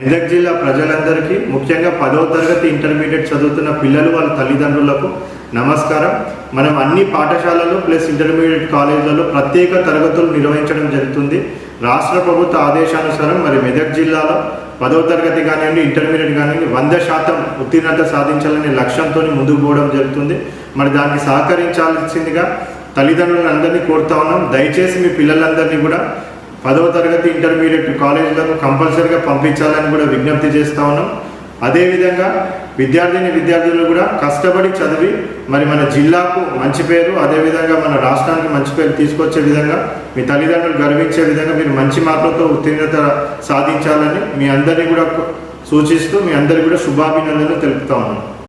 మెదక్ జిల్లా ప్రజలందరికీ ముఖ్యంగా పదవ తరగతి ఇంటర్మీడియట్ చదువుతున్న పిల్లలు వాళ్ళ తల్లిదండ్రులకు నమస్కారం. మనం అన్ని పాఠశాలలు ప్లస్ ఇంటర్మీడియట్ కాలేజీలలో ప్రత్యేక తరగతులు నిర్వహించడం జరుగుతుంది. రాష్ట్ర ప్రభుత్వ ఆదేశానుసారం మరి మెదక్ జిల్లాలో పదవ తరగతి కానివ్వండి ఇంటర్మీడియట్ కానివ్వండి వంద శాతం ఉత్తీర్ణత సాధించాలనే లక్ష్యంతో ముందుకు పోవడం జరుగుతుంది. మరి దానికి సహకరించాల్సిందిగా తల్లిదండ్రులను అందరినీ కోరుతా ఉన్నాం. దయచేసి మీ పిల్లలందరినీ కూడా పదవ తరగతి ఇంటర్మీడియట్ కాలేజీలకు కంపల్సరీగా పంపించాలని కూడా విజ్ఞప్తి చేస్తా ఉన్నాం. అదేవిధంగా విద్యార్థిని విద్యార్థులు కూడా కష్టపడి చదివి మరి మన జిల్లాకు మంచి పేరు అదేవిధంగా మన రాష్ట్రానికి మంచి పేరు తీసుకొచ్చే విధంగా మీ తల్లిదండ్రులు గర్వించే విధంగా మీరు మంచి మార్కులతో ఉత్తీర్ణత సాధించాలని మీ అందరినీ కూడా సూచిస్తూ మీ అందరికీ కూడా శుభాభినందనలు తెలుపుతా ఉన్నాను